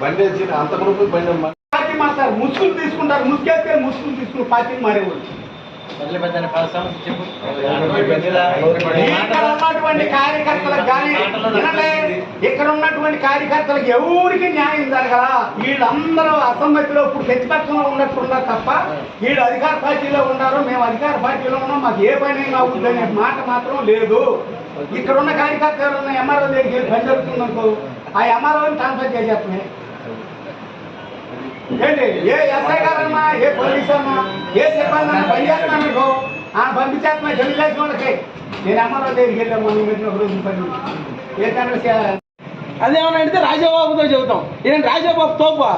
బండి వేసి అంత మునుపు బండి అమ్మ. పార్టీ మారుతారు ముసుగులు తీసుకుంటారు ముసుగేస్తే ముసుగులు తీసుకుని పార్టీని మారేవాళ్ళు ఇక్కడ ఉన్నటువంటి కార్యకర్తలకు కానీ ఇక్కడ ఉన్నటువంటి కార్యకర్తలకు ఎవరికి న్యాయం జరగరా వీళ్ళందరూ అసమ్మతిలో ఇప్పుడు ప్రతిపక్షంలో ఉన్నట్టున్నారు తప్ప వీళ్ళు అధికార పార్టీలో ఉన్నారు మేము అధికార పార్టీలో ఉన్నాం మాకు ఏ పని అవుతుంది అనే మాట మాత్రం లేదు. ఇక్కడ ఉన్న కార్యకర్తలు ఉన్న ఎంఆర్ఓ దగ్గరికి వెళ్ళి పని జరుగుతుందనుకో ఆ ఎంఆర్ఓని ట్రాన్స్ఫర్ చేసేస్తున్నాయి ఏంటి? ఏ ఎస్ఐ గారన్నా ఏ పోలీస్ అన్నా ఏ సిబ్బంది అన్నా పని చేస్తున్నాను పంపించేస్తున్నా తెలుగుదేశం వాళ్ళకి నేను అమ్మారావు దగ్గరికి వెళ్ళాము మొన్న పెట్టిన ఒక రోజు పని అదేమన్నా అంటే రాజాబాబుతో చెబుతాం. ఏంటి రాజాబాబు తోపా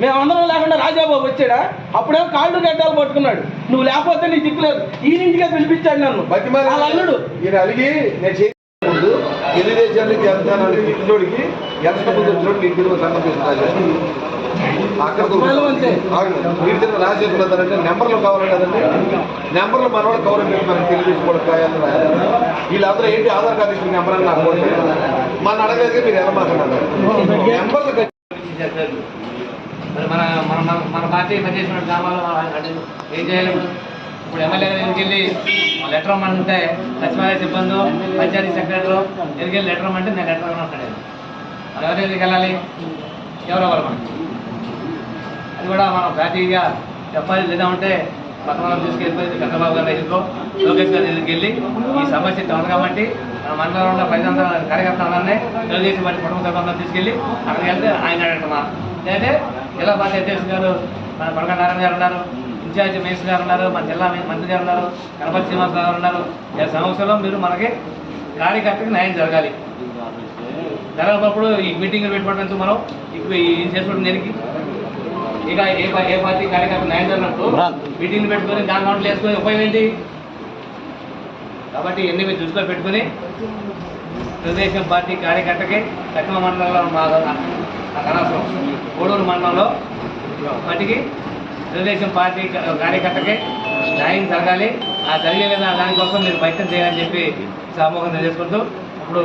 మేమందరం లేకుండా రాజాబాబు వచ్చాడా? అప్పుడేమో కాళ్ళు గడ్డాలు పట్టుకున్నాడు. నువ్వు లేకపోతే నీకు దిక్కులేదు ఈ ఇంటికే పిలిపించాడు నన్ను. అల్లుడు. ఈయన అలిగి తెలుగుదేశానికి వెళ్తానని ఇంట్లోడికి ఎంత ముందు వచ్చినప్పుడు నీకు తిరుగు సంగతి తీసుకురాజు అక్కడ వాళ్ళు అంతే. మీరు తిన్న రాజేంద్రంటే నెంబర్లు కావాలి కదండి. నెంబర్లు మనవాడు కవర్ పెట్టి మనకి తెలుగుదేశం కూడా కాయాలని రాయాలి వీళ్ళందరూ ఏంటి ఆధార్ కార్డు ఇచ్చిన నెంబర్ అని నాకు మన అడగలేదు మీరు ఎలా మాట్లాడారు నెంబర్లు మన మన మన- మన పార్టీ పనిచేసిన గ్రామాల్లో మనం ఏం చేయాలి? ఇప్పుడు ఎమ్మెల్యే దగ్గరికి వెళ్ళి లెటర్ ఇమ్మంటే సచివాలయ సిబ్బంది పంచాయతీ సెక్రటరీ దగ్గరికి లెటర్ ఇమ్మంటే నేను లెటర్ ఇవ్వను మనం ఎవరి దగ్గరికి వెళ్ళాలి? ఎవరో అవ్వాలి మనకి అది కూడా మనం ప్రాతిగా చెప్పాలి లేదా ఉంటే పక్కన తీసుకెళ్ళిపోయింది తీసుకెళ్ళిపోయి చంద్రబాబు గారి లోకేష్ గారి దగ్గరికి వెళ్ళి ఈ సమస్య ఉంది కాబట్టి మన మండలంలో ఉన్న ప్రజలందరూ కార్యకర్తలందరినీ తెలుగుదేశం పార్టీ కుటుంబ సభ్యులందరూ తీసుకెళ్ళి అక్కడికి వెళ్తే ఆయన అడగటమా? లేదంటే జిల్లా పార్టీ అధ్యక్షుడు గారు మన కొడక నారాయణ గారు ఉన్నారు. ఇన్ఛార్జి మేస్ గారు ఉన్నారు మన జిల్లా మంత్రి గారు ఉన్నారు గణపతి శ్రీనివాస్ గారు ఉన్నారు. ఈ సమస్యలో మీరు మనకి కార్యకర్తకి న్యాయం జరగాలి. జరగనప్పుడు ఈ మీటింగ్ పెట్టుకోవడానికి మనం? ఏం చేసుకోవడం దేనికి? ఇక ఏ ఏ పార్టీ కార్యకర్త న్యాయం జరిగినప్పుడు మీటింగ్ పెట్టుకొని దాని నోట్లు వేసుకొని ఉపయోగం ఏంటి? కాబట్టి ఇవన్నీ మీరు దృష్టిలో పెట్టుకొని తెలుగుదేశం పార్టీ కార్యకర్తకి దక్షిణ మండలంలో మా అనవసరం కోడూరు మండలంలో వాటికి తెలుగుదేశం పార్టీ కార్యకర్తకి న్యాయం జరగాలి. ఆ జరిగే విధంగా దానికోసం మీరు ప్రయత్నం చేయాలని చెప్పి సమూహం తెలియజేసుకుంటూ ఇప్పుడు